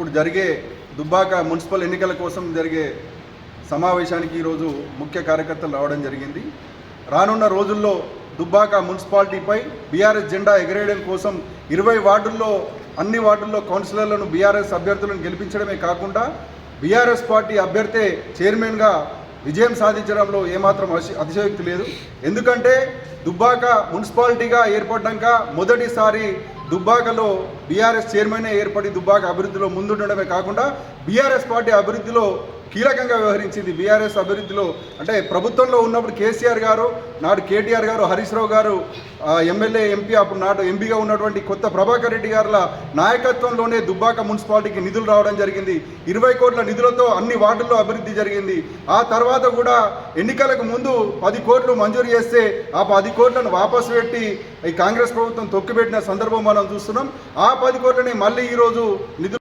ఇప్పుడు జరిగే దుబ్బాక మున్సిపల్ ఎన్నికల కోసం జరిగే సమావేశానికి ఈరోజు ముఖ్య కార్యకర్తలు రావడం జరిగింది. రానున్న రోజుల్లో దుబ్బాక మున్సిపాలిటీపై బీఆర్ఎస్ జెండా ఎగరేయడం కోసం ఇరవై వార్డుల్లో అన్ని వార్డుల్లో కౌన్సిలర్లను బీఆర్ఎస్ అభ్యర్థులను గెలిపించడమే కాకుండా బీఆర్ఎస్ పార్టీ అభ్యర్థే చైర్మన్గా విజయం సాధించడంలో ఏమాత్రం అతిశయోక్తి లేదు. ఎందుకంటే దుబ్బాక మున్సిపాలిటీగా ఏర్పడ్డాక మొదటిసారి దుబ్బాకలో బీఆర్ఎస్ చైర్మన్ ఏర్పడి దుబ్బాక అభివృద్ధిలో ముందుండడమే కాకుండా బీఆర్ఎస్ పార్టీ అభివృద్ధిలో కీలకంగా వ్యవహరించింది బీఆర్ఎస్ అభివృద్ధిలో. అంటే ప్రభుత్వంలో ఉన్నప్పుడు కేసీఆర్ గారు నాడు కేటీఆర్ గారు హరీష్ రావు గారు ఎమ్మెల్యే ఎంపీ అప్పుడు నాడు ఎంపీగా ఉన్నటువంటి కొత్త ప్రభాకర్ రెడ్డి గారుల నాయకత్వంలోనే దుబ్బాక మున్సిపాలిటీకి నిధులు రావడం జరిగింది. ఇరవై కోట్ల నిధులతో అన్ని వార్డుల్లో అభివృద్ధి జరిగింది. ఆ తర్వాత కూడా ఎన్నికలకు ముందు పది కోట్లు మంజూరు చేస్తే ఆ పది కోట్లను వాపసు పెట్టి ఈ కాంగ్రెస్ ప్రభుత్వం తొక్కిపెట్టిన సందర్భం మనం చూస్తున్నాం. ఆ పది కోట్లని మళ్ళీ ఈరోజు నిధులు